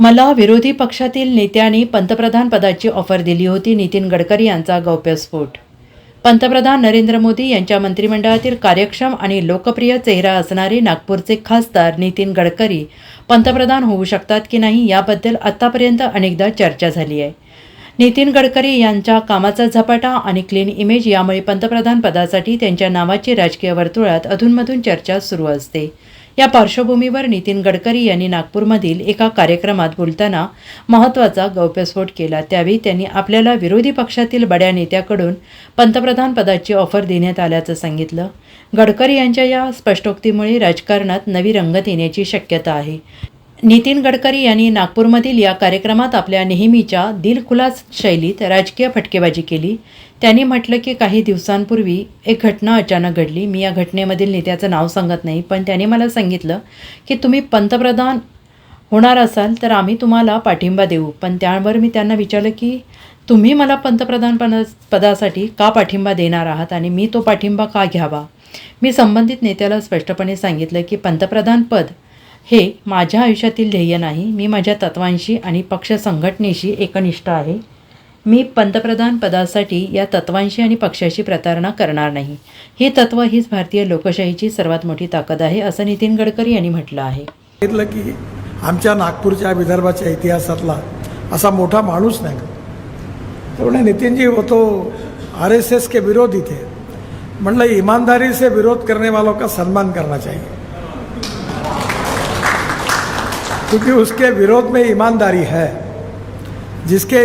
मला विरोधी पक्षातील नेत्यांनी पंतप्रधान पदाची ऑफर दिली होती नितीन गडकरी यांचा गौप्यस्फोट पंतप्रधान नरेंद्र मोदी यांच्या मंत्रिमंडळातील कार्यक्षम आणि लोकप्रिय चेहरा असणारे नागपूरचे खासदार नितीन गडकरी पंतप्रधान होऊ शकतात की नाही याबद्दल आत्तापर्यंत अनेकदा चर्चा झाली आहे. नितीन गडकरी यांच्या कामाचा झपाटा आणि क्लीन इमेज यामुळे पंतप्रधान पदासाठी त्यांच्या नावाची राजकीय वर्तुळात अधूनमधून चर्चा सुरू असते. या पार्श्वभूमीवर नितीन गडकरी यांनी नागपूरमधील एका कार्यक्रमात बोलताना महत्त्वाचा गौप्यस्फोट केला. त्यावेळी त्यांनी आपल्याला विरोधी पक्षातील बड्या नेत्याकडून पंतप्रधान पदाची ऑफर देण्यात आल्याचं सांगितलं. गडकरी यांच्या या स्पष्टोक्तीमुळे राजकारणात नवी रंगत येण्याची शक्यता आहे. नितीन गडकरी यांनी नागपूरमधील या कार्यक्रमात आपल्या नेहमीच्या दिलखुलास शैलीत राजकीय फटकेबाजी केली. त्यांनी म्हटलं की काही दिवसांपूर्वी एक घटना अचानक घडली. मी या घटनेमधील नेत्याचं नाव सांगत नाही पण त्याने मला सांगितलं की तुम्ही पंतप्रधान होणार असाल तर आम्ही तुम्हाला पाठिंबा देऊ. पण त्यावर मी त्यांना विचारलं की तुम्ही मला पंतप्रधान पदा पदासाठी का पाठिंबा देणार आहात आणि मी तो पाठिंबा का घ्यावा? मी संबंधित नेत्याला स्पष्टपणे सांगितलं की पंतप्रधान पद हे माझ्या आयुष्यातील ध्येय नाही. मी माझ्या तत्वांशी आणि पक्ष संघटनेशी एकनिष्ठ आहे. मी पंतप्रधान पदासाठी या तत्वांशी आणि पक्षाशी प्रतारणा करणार नाही. ही तत्व हीच भारतीय लोकशाहीची सर्वात मोठी ताकद आहे असं नितीन गडकरी यांनी म्हटलं आहे. सांगितलं की आमच्या नागपूरच्या विदर्भाच्या इतिहासातला असा मोठा माणूस नाही. तो नितीनजी होतो वो तो आर एस एस के विरोधी थे. म्हणलं ईमानदारी से विरोध करने वालों का सम्मान करना चाहिए. क्योंकि उसके विरोध में ईमानदारी है। जिसके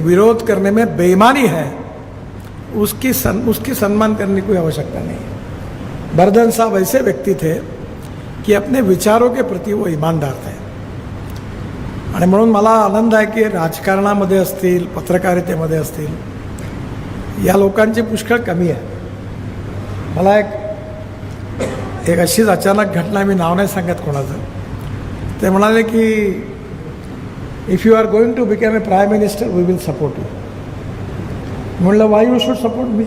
विरोध करने में बेईमानी है उसकी सन, उसकी सम्मान करने की कोई आवश्यकता नहीं है। बर्दन साहब ऐसे व्यक्ति थे की अपने विचारों के प्रति वो ईमानदार थे। आणि म्हणून मला आनंद आहे की राजकारणामध्ये असतील पत्रकारितेमध्ये असतील या लोकांची पुष्कळ कमी आहे। मला एक एक अशीच अचानक घटना मी नाव नाही सांगत कोणाचं। ते म्हणाले की if you are going to become a prime minister we will support you म्हणलं why you should support me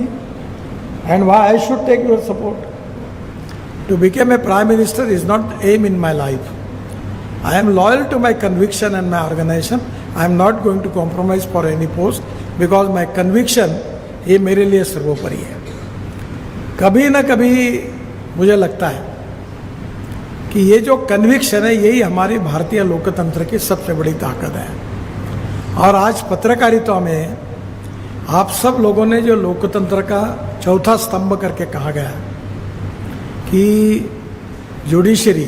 and why I should take your support to become a prime minister is not aim in my life I'm loyal to my conviction and my organisation I'm not going to compromise for any post because my conviction ये मेरे लिए सर्वोपरि है कभी ना कभी मुझे लगता है कि ये जो कन्विक्शन है, यही हमारे भारतीय लोकतंत्र की सबसे बड़ी ताकत है। और आज पत्रकारिता में आप सब लोगों ने जो लोकतंत्र का चौथा स्तंभ करके कहा गया कि judiciary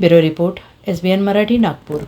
bureau report S B N Marathi, Nagpur.